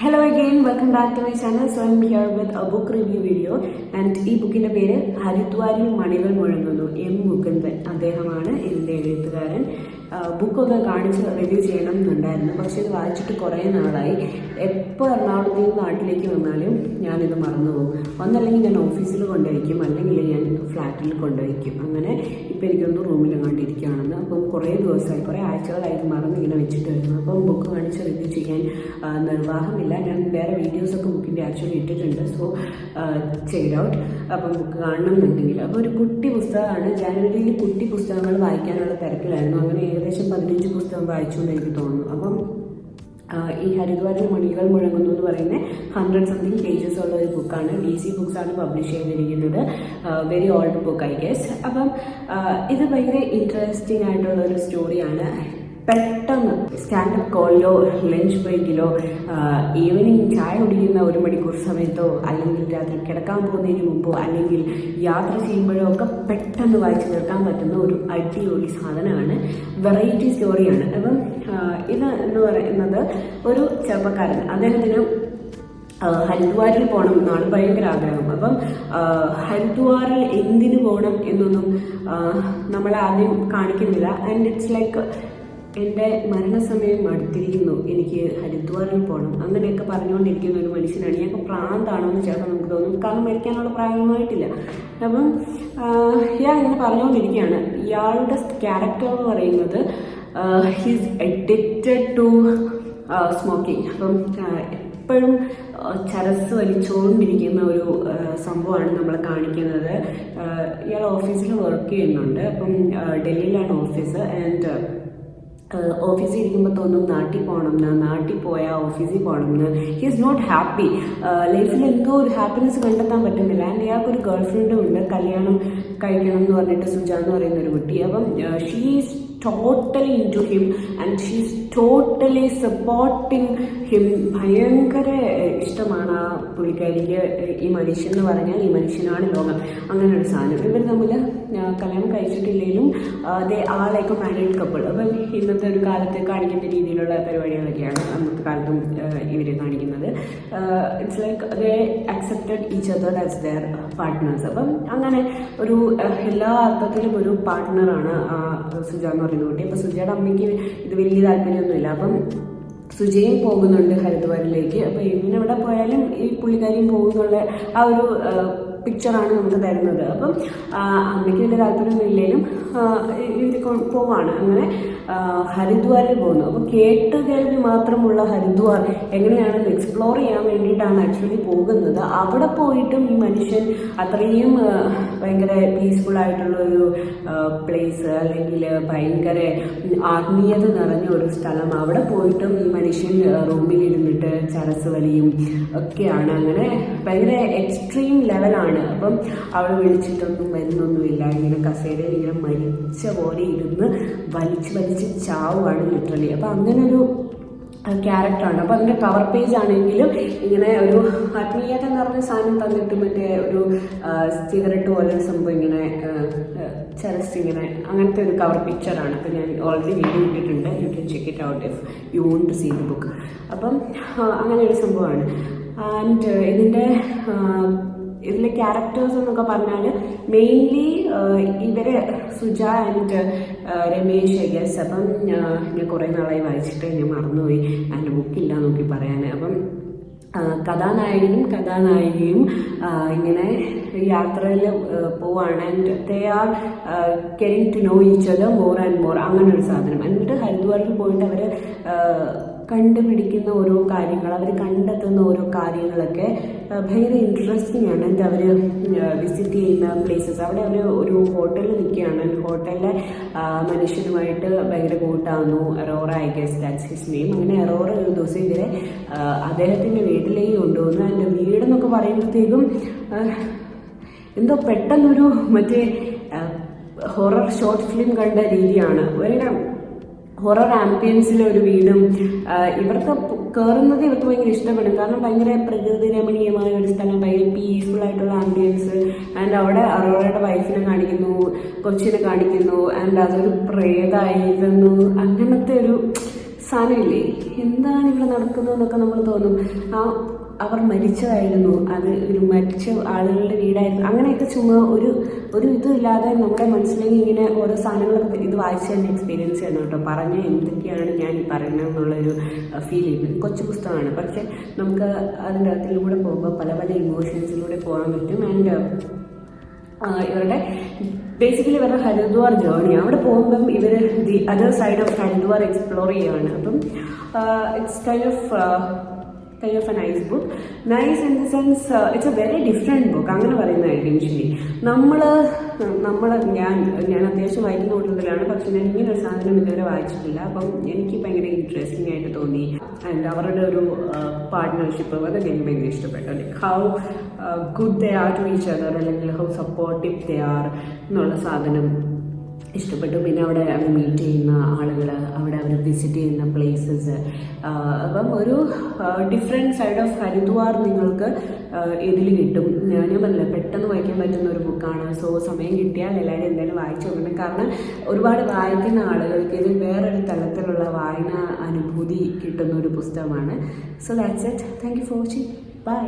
Hello again welcome back to my channel so I'm here with a book review video and ഈ ബുക്കിന്റെ പേര് ഹരിദ്വാരിൽ മണികൾ മുഴങ്ങുന്നു. M Mukundan അദ്ദേഹമാണ് ഇതിന്റെ എഴുത്തുകാരൻ. ബുക്കൊക്കെ കാണിച്ച് റിവ്യൂ ചെയ്യണം എന്നുണ്ടായിരുന്നു പക്ഷെ ഇത് വായിച്ചിട്ട് കുറേ നാളായി. എപ്പോൾ എറണാകുളത്ത് നിന്ന് നാട്ടിലേക്ക് വന്നാലും ഞാനിത് മറന്നു പോകും ഒന്നല്ലെങ്കിൽ ഞാൻ ഓഫീസിൽ കൊണ്ടുവയ്ക്കും അല്ലെങ്കിൽ ഞാൻ ഫ്ലാറ്റിൽ കൊണ്ടുവയ്ക്കും അങ്ങനെ ഇപ്പം റൂമിൽ ഇരിക്കുകയാണെന്ന് അപ്പം കുറേ ദിവസമായി കുറേ ആഴ്ചകളായിട്ട് മറന്നിങ്ങനെ വെച്ചിട്ട് വരുന്നു. അപ്പം ബുക്ക് കാണിച്ച് റിവ്യൂ ചെയ്യാൻ നിർവാഹമില്ല. ഞാൻ വേറെ വീഡിയോസൊക്കെ ബുക്കിന്റെ ആക്ച്വലി ഇട്ടിട്ടുണ്ട്. സോ ചെയ്ത് ഔട്ട് അപ്പം ബുക്ക് കാണണം എന്നുണ്ടെങ്കിൽ അപ്പോൾ ഒരു കുട്ടി പുസ്തകമാണ്. ജാനുവരിയിൽ കുട്ടി പുസ്തകങ്ങൾ വായിക്കാനുള്ള തിരക്കിലായിരുന്നു. അങ്ങനെ ഏകദേശം പതിനഞ്ച് പുസ്തകം വായിച്ചു എന്ന് എനിക്ക് തോന്നുന്നു. അപ്പം ഈ ഹരിദ്വാരിൽ മണികൾ മുഴങ്ങുന്നു എന്ന് പറയുന്ന ഹൺഡ്രഡ് സംതിങ് പേജസ് ഉള്ള ഒരു ബുക്കാണ് ഡി സി ബുക്സ് ആണ് പബ്ലിഷ് ചെയ്തിരിക്കുന്നത്. Very old book I guess അപ്പം ഇത് ഭയങ്കര ഇൻട്രസ്റ്റിംഗ് ആയിട്ടുള്ള ഒരു സ്റ്റോറിയാണ് പെട്ടെന്ന് സ്റ്റാൻഡപ്പ് കോളിലോ ലഞ്ച് ബ്രേക്കിലോ ഈവനിങ് ചായ കുടിക്കുന്ന ഒരു മണിക്കൂർ സമയത്തോ അല്ലെങ്കിൽ രാത്രി കിടക്കാൻ പോകുന്നതിന് മുമ്പോ അല്ലെങ്കിൽ യാത്ര ചെയ്യുമ്പോഴോ ഒക്കെ പെട്ടെന്ന് വായിച്ചു തീർക്കാൻ പറ്റുന്ന ഒരു അടിപൊളി സാധനമാണ്. വെറൈറ്റി സ്റ്റോറിയാണ് അപ്പം ഇത് എന്ന് പറയുന്നത് ഒരു ചെറുപ്പക്കാരൻ. അദ്ദേഹത്തിന് ഹരിദ്വാറിൽ പോകണം എന്നാണ് ഭയങ്കര ആഗ്രഹം. അപ്പം ഹരിദ്വാറിൽ എന്തിനു പോകണം എന്നൊന്നും നമ്മൾ ആദ്യം കാണിക്കുന്നില്ല. ആൻഡ് ഇറ്റ്സ് ലൈക്ക് എന്റെ മരണസമയം അടുത്തിരിക്കുന്നു. എനിക്ക് ഹരിദ്വാറിൽ പോകണം അങ്ങനെയൊക്കെ പറഞ്ഞുകൊണ്ടിരിക്കുന്ന ഒരു മനുഷ്യനാണ്. ഞങ്ങൾക്ക് പ്രാന്താണോ എന്ന് ചിലപ്പോൾ നമുക്ക് തോന്നും കാരണം മരിക്കാനുള്ള പ്രായമായിട്ടില്ല. അപ്പം ഇയാൾ ഇങ്ങനെ പറഞ്ഞുകൊണ്ടിരിക്കുകയാണ്. ഇയാളുടെ ക്യാരക്ടർ എന്ന് പറയുന്നത് ഹിസ് അഡിക്റ്റഡ് ടു സ്മോക്കിംഗ് അപ്പം എപ്പോഴും ചരസ് വലിച്ചുകൊണ്ടിരിക്കുന്ന ഒരു സംഭവമാണ് നമ്മൾ കാണിക്കുന്നത്. ഇയാൾ ഓഫീസിൽ വർക്ക് ചെയ്യുന്നുണ്ട്. അപ്പം ഡൽഹിയിലാണ് ഓഫീസ് ആൻഡ് ഓഫീസിൽ ഇരിക്കുമ്പോൾ തോന്നും നാട്ടിൽ പോകണം എന്ന് നാട്ടിൽ പോയാൽ ഓഫീസിൽ പോകണം എന്ന് ഹി ഈസ് നോട്ട് ഹാപ്പി ലൈഫിൽ എന്തോ ഒരു ഹാപ്പിനെസ് കണ്ടെത്താൻ പറ്റുന്നില്ല. ആൻഡ് ഇയാൾക്ക് ഒരു ഗേൾ ഫ്രണ്ടും ഉണ്ട്. കല്യാണം കഴിക്കണം എന്ന് പറഞ്ഞിട്ട് സുജ എന്ന് പറയുന്ന ഒരു കുട്ടി. അപ്പം she is totally into him and she is totally supporting him ഭയങ്കര ഇഷ്ടമാണ് ആ പുള്ളിക്കാരിക്ക്. ഈ മനുഷ്യൻ എന്ന് പറഞ്ഞാൽ ഈ മനുഷ്യനാണ് ലോകം. അങ്ങനെ ഒരു സാധനം. ഇവർ തമ്മിൽ കല്യാണം കഴിച്ചിട്ടില്ലെങ്കിലും ദേ ആളേക്ക് മാരീഡ് കപ്പിൾ അപ്പം ഇന്നത്തെ ഒരു കാലത്ത് കാണിക്കുന്ന രീതിയിലുള്ള പരിപാടികളൊക്കെയാണ് അന്നത്തെ കാലത്തും ഇവർ കാണിക്കുന്നത്. It's like they accepted each other as their partners അപ്പം അങ്ങനെ ഒരു എല്ലാ അർത്ഥത്തിലും ഒരു പാർട്ട്ണറാണ് സുജ എന്ന് പറയുന്ന കുട്ടി അപ്പൊ സുജയുടെ അമ്മയ്ക്ക് ഇത് വലിയ താല്പര്യമൊന്നുമില്ല. അപ്പം സുജയും പോകുന്നുണ്ട് ഹരിദ്വാറിലേക്ക്. അപ്പോൾ എങ്ങനെ എവിടെ പോയാലും ഈ പുള്ളിക്കാരിയും പോകുന്നുള്ള ആ ഒരു പിക്ചറാണ് നമുക്ക് തരുന്നത്. അപ്പം അമ്മയ്ക്ക് വലിയ താല്പര്യമൊന്നുമില്ലെങ്കിലും ഇവർ പോവാണ്. അങ്ങനെ ഹരിദ്വാറിൽ പോകുന്നു അപ്പോൾ കേട്ട് കേൾവി മാത്രമുള്ള ഹരിദ്വാർ എങ്ങനെയാണെന്ന് എക്സ്പ്ലോർ ചെയ്യാൻ വേണ്ടിയിട്ടാണ് ആക്ച്വലി പോകുന്നത്. അവിടെ പോയിട്ടും ഈ മനുഷ്യൻ അത്രയും ഭയങ്കര പീസ്ഫുൾ ആയിട്ടുള്ള ഒരു പ്ലേസ് അല്ലെങ്കിൽ ഭയങ്കര ആത്മീയത നിറഞ്ഞ ഒരു സ്ഥലം. അവിടെ പോയിട്ടും ഈ മനുഷ്യൻ റൂമിൽ ഇരുന്നിട്ട് ചരസ് വലിയും ഒക്കെയാണ്. അങ്ങനെ ഭയങ്കര എക്സ്ട്രീം ലെവലാണ് അപ്പം അവൾ വിളിച്ചിട്ടൊന്നും വരുന്നൊന്നുമില്ല ഇങ്ങനെ കസേരയിൽ ഇങ്ങനെ മരിച്ച പോലെ ഇരുന്ന് വലിച്ച് വലിച്ച് ചാവുകയാണ് ലിറ്ററലി അപ്പം അങ്ങനൊരു ക്യാരക്ടറാണ് അപ്പോൾ അതിന്റെ കവർ പേജ് ആണെങ്കിലും ഇങ്ങനെ ഒരു ആത്മീയത എന്ന് പറഞ്ഞ സാധനം തന്നിട്ട് മറ്റേ ഒരു സിഗരറ്റ് പോലെ സംഭവം ഇങ്ങനെ ചരസ് ഇങ്ങനെ അങ്ങനത്തെ ഒരു കവർ പിക്ചറാണ് അപ്പോൾ ഞാൻ ഓൾറെഡി വീഡിയോ ഇട്ടിട്ടുണ്ട്. You can check it out if you want to see the book അപ്പം അങ്ങനെ ഒരു സംഭവമാണ്. ആൻഡ് ഇതിന്റെ ഇതിലെ ക്യാരക്ടേഴ്സ് എന്നൊക്കെ പറഞ്ഞാൽ മെയിൻലി ഇവരെ Suja and Ramesh I guess അപ്പം ഞാൻ കുറേ നാളായി വായിച്ചിട്ട് ഞാൻ മറന്നുപോയി. അതിന്റെ ബുക്കില്ല നോക്കി പറയാൻ അപ്പം കഥാനായകനും കഥാനായികയും ഇങ്ങനെ യാത്രയിൽ പോവാണ്. And they are caring to know each other more and more അങ്ങനെ ഒരു സാധനം. എന്നിട്ട് ഹരിദ്വാറിൽ പോയിട്ട് അവർ കണ്ടുപിടിക്കുന്ന ഓരോ കാര്യങ്ങൾ അവർ കണ്ടെത്തുന്ന ഓരോ കാര്യങ്ങളൊക്കെ ഭയങ്കര ഇൻട്രസ്റ്റിംഗ് ആണ്. എന്താ അവർ വിസിറ്റ് ചെയ്യുന്ന പ്ലേസസ് അവിടെ അവർ ഒരു ഹോട്ടലിൽ നിൽക്കുകയാണ്. ഹോട്ടലിലെ മനുഷ്യനുമായിട്ട് ഭയങ്കര കൂട്ടാവുന്നു. Arora I guess that's his name അങ്ങനെ എറോറ ഒരു ദിവസം ഇവരെ അദ്ദേഹത്തിന്റെ വീട്ടിലേക്ക് കൊണ്ടുവന്നു അതിന്റെ വീടെന്നൊക്കെ പറയുമ്പോഴത്തേക്കും എന്തോ പെട്ടെന്നൊരു മറ്റേ ഹൊറർ ഷോർട്ട് ഫിലിം കണ്ട രീതിയാണ്. ഭയങ്കര ഹൊറർ ആംബിയൻസിലെ ഒരു വീടും ഇവർക്ക് കയറുന്നത് ഇവർക്ക് ഭയങ്കര ഇഷ്ടപ്പെടും. കാരണം ഭയങ്കര പ്രകൃതി രമണീയമായ ഒരു സ്ഥലം ഭയങ്കര പീസ്ഫുൾ ആയിട്ടുള്ള ആംബിയൻസ് ആൻഡ് അവിടെ അറോറയുടെ വൈഫിനെ കാണിക്കുന്നു കൊച്ചിനെ കാണിക്കുന്നു. ആൻഡ് അതൊരു പ്രേതായിരുന്നു അങ്ങനത്തെ ഒരു സാധനമില്ലേ എന്താണ് ഇവിടെ നടക്കുന്നതെന്നൊക്കെ നമ്മൾ തോന്നും. ആ അവർ മരിച്ചതായിരുന്നു. അത് ഒരു മരിച്ച ആളുകളുടെ വീടായിരുന്നു. അങ്ങനെയൊക്കെ ചുമ്മാ ഒരു ഒരു ഇതുമില്ലാതെ നമ്മുടെ മനസ്സിലേക്ക് ഇങ്ങനെ ഓരോ സാധനങ്ങളൊക്കെ ഇത് വായിച്ച് തന്നെ എക്സ്പീരിയൻസ് ചെയ്യണം കേട്ടോ. പറഞ്ഞ എന്തൊക്കെയാണ് ഞാൻ ഈ പറയുന്നത് എന്നുള്ളൊരു ഫീൽ ചെയ്യുന്നത് കൊച്ചു പുസ്തകമാണ്. പക്ഷെ നമുക്ക് അതിന്റെ അകത്തിലൂടെ പോകുമ്പോൾ പല പല ഇമോഷൻസിലൂടെ പോകാൻ പറ്റും. ആൻഡ് ഇവരുടെ ബേസിക്കലി ഇവരുടെ ഹരിദ്വാർ ജേർണി അവിടെ പോകുമ്പം ഇവർ the other side of Haridwar explore ചെയ്യുകയാണ്. അപ്പം it's kind of kind of a nice book nice in the sense it's a very different book അങ്ങനെ പറയുന്നതായിരിക്കും ശരി നമ്മൾ നമ്മൾ ഞാൻ ഞാൻ അത്യാവശ്യം വായിക്കുന്ന കൂട്ടത്തിലാണ്. പക്ഷെ ഞാൻ ഇങ്ങനെ ഒരു സാധനം ഇതുവരെ വായിച്ചിട്ടില്ല. അപ്പം എനിക്ക് ഭയങ്കര ഇൻട്രസ്റ്റിംഗ് ആയിട്ട് തോന്നി. ആൻഡ് അവരുടെ ഒരു പാർട്ട്ണർഷിപ്പ് അതൊക്കെ എനിക്ക് ഭയങ്കര ഇഷ്ടപ്പെട്ടു. Like how good they are to each other അല്ലെങ്കിൽ ഹൗ സപ്പോർട്ടീവ് ദേ ആർ എന്നുള്ള സാധനം ഇഷ്ടപ്പെട്ടു. പിന്നെ അവിടെ അവർ മീറ്റ് ചെയ്യുന്ന ആളുകൾ അവിടെ അവർ വിസിറ്റ് ചെയ്യുന്ന പ്ലേസസ് അപ്പം ഒരു ഡിഫറെന്റ് സൈഡ് ഓഫ് ഹരിദ്വാർ നിങ്ങൾക്ക് ഇതിൽ കിട്ടും. ഞാൻ പറഞ്ഞില്ല പെട്ടെന്ന് വായിക്കാൻ പറ്റുന്ന ഒരു ബുക്കാണ് സോ സമയം കിട്ടിയാൽ എല്ലാവരും എന്തായാലും വായിച്ചു നോക്കണം. കാരണം ഒരുപാട് വായിക്കുന്ന ആളുകൾക്ക് ഇതിൽ വേറൊരു തലത്തിലുള്ള വായന അനുഭൂതി കിട്ടുന്ന ഒരു പുസ്തകമാണ്. So that's it thank you for watching bye